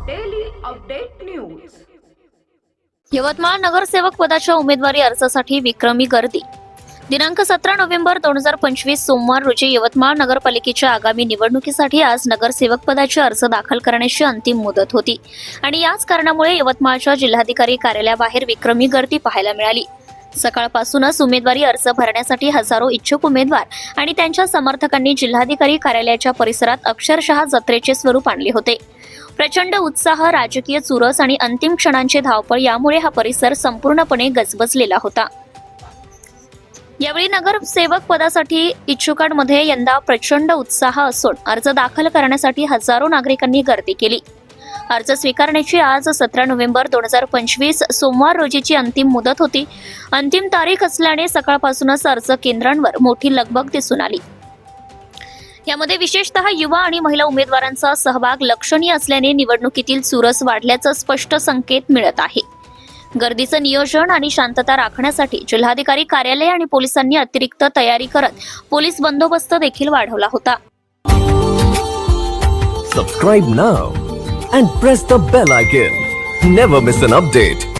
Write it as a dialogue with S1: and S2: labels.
S1: Update news
S2: Yavatmal नगरसेवक पदाच्या उमेदवारी अर्जासाठी विक्रमी गर्दी. दिनांक सतरा नोव्हेंबर दोन हजार पंचवीस सोमवार रोजी यवतमाळ नगरपालिकेच्या आगामी निवडणुकीसाठी आज नगरसेवक पदाचे अर्ज दाखल करण्याची अंतिम मुदत होती. आणि याच कारणामुळे यवतमाळच्या जिल्हाधिकारी कार्यालयाबाहेर विक्रमी गर्दी पाहायला मिळाली. सकाळपासूनच उमेदवारी अर्ज भरण्यासाठी हजारो इच्छुक उमेदवार आणि त्यांच्या समर्थकांनी जिल्हाधिकारी कार्यालयाच्या परिसरात अक्षरशः जत्रेचे स्वरूप आणले होते. प्रचंड उत्साह राजकीय चुरस आणि अंतिम क्षणांची धावपळ यामुळे हा परिसर संपूर्णपणे गजबजलेला होता. यावेळी नगरसेवक पदासाठी इच्छुकांमध्ये यंदा प्रचंड उत्साह असून अर्ज दाखल करण्यासाठी हजारो नागरिकांनी गर्दी केली. अर्ज स्वीकारण्याची आज सतरा नोव्हेंबर दोन हजार पंचवीस सोमवार रोजीची अंतिम मुदत होती. अंतिम तारीख असल्याने सकाळपासूनच अर्ज केंद्रांवर मोठी लगबग दिसून आली. यामध्ये विशेषतः युवा आणि महिला उमेदवारांचा सहभाग लक्षणीय असल्याने निवडणुकीतील चुरस वाढल्याचं स्पष्ट संकेत मिळत आहे. गर्दीचं नियोजन आणि शांतता राखण्यासाठी जिल्हाधिकारी कार्यालय आणि पोलिसांनी अतिरिक्त तयारी करत पोलीस बंदोबस्त देखील वाढवला होता.
S3: Subscribe now and press the bell icon never miss an update